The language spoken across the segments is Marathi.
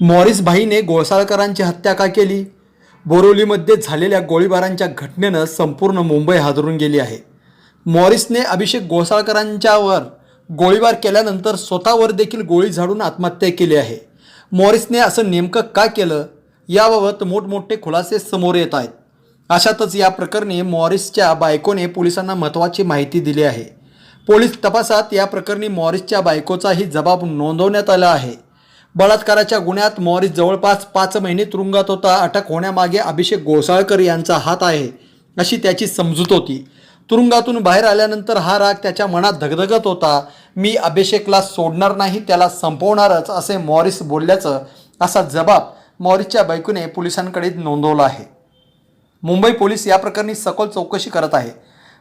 मॉरिस भाईने गोळसाळकरांची हत्या का केली? बोरिवलीमध्ये झालेल्या गोळीबारांच्या घटनेनं संपूर्ण मुंबई हादरून गेली आहे. मॉरिसने अभिषेक गोसाळकरांच्यावर गोळीबार केल्यानंतर स्वतःवर देखील गोळी झाडून आत्महत्या केली आहे. मॉरिसने असं नेमकं का केलं? याबाबत मोठमोठे खुलासे समोर येत आहेत. अशातच या प्रकरणी मॉरिसच्या बायकोने पोलिसांना महत्त्वाची माहिती दिली आहे. पोलीस तपासात या प्रकरणी मॉरिसच्या बायकोचाही जबाब नोंदवण्यात आला आहे. बलात्काराच्या गुन्ह्यात मॉरिस जवळपास पाच महिने तुरुंगात होता. अटक होण्यामागे अभिषेक गोसाळकर यांचा हात आहे अशी त्याची समजूत होती. तुरुंगातून बाहेर आल्यानंतर हा राग त्याच्या मनात धगधगत होता. मी अभिषेकला सोडणार नाही त्याला संपवणारच असे मॉरिस बोलल्याचं असा जबाब मॉरिसच्या बायकोने पोलिसांकडे नोंदवला आहे. मुंबई पोलीस या प्रकरणी सखोल चौकशी करत आहे.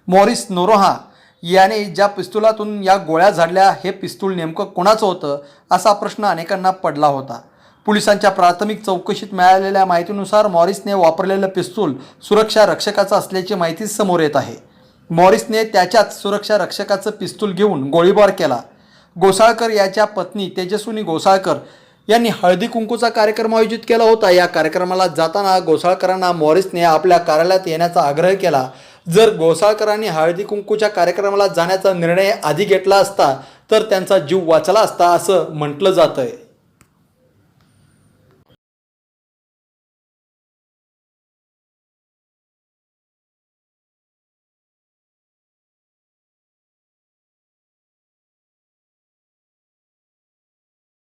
मॉरिस नोरोहा याने ज्या पिस्तुलातून या गोळ्या झाडल्या हे पिस्तूल नेमकं कोणाचं होतं असा प्रश्न अनेकांना पडला होता. पोलिसांच्या प्राथमिक चौकशीत मिळालेल्या माहितीनुसार मॉरिसने वापरलेलं पिस्तूल सुरक्षा रक्षकाचं असल्याची माहिती समोर येत आहे. मॉरिसने त्याच्याच सुरक्षा रक्षकाचं पिस्तूल घेऊन गोळीबार केला. गोसाळकर याच्या पत्नी तेजस्विनी गोसाळकर यांनी हळदी कुंकूचा कार्यक्रम आयोजित केला होता. या कार्यक्रमाला जाताना गोसाळकरांना मॉरिसने आपल्या कार्यालयात येण्याचा आग्रह केला. जर गोसाळकरांनी हळदी कुंकूच्या कार्यक्रमाला जाण्याचा निर्णय आधी घेतला असता तर त्यांचा जीव वाचला असता असं म्हटलं जातं आहे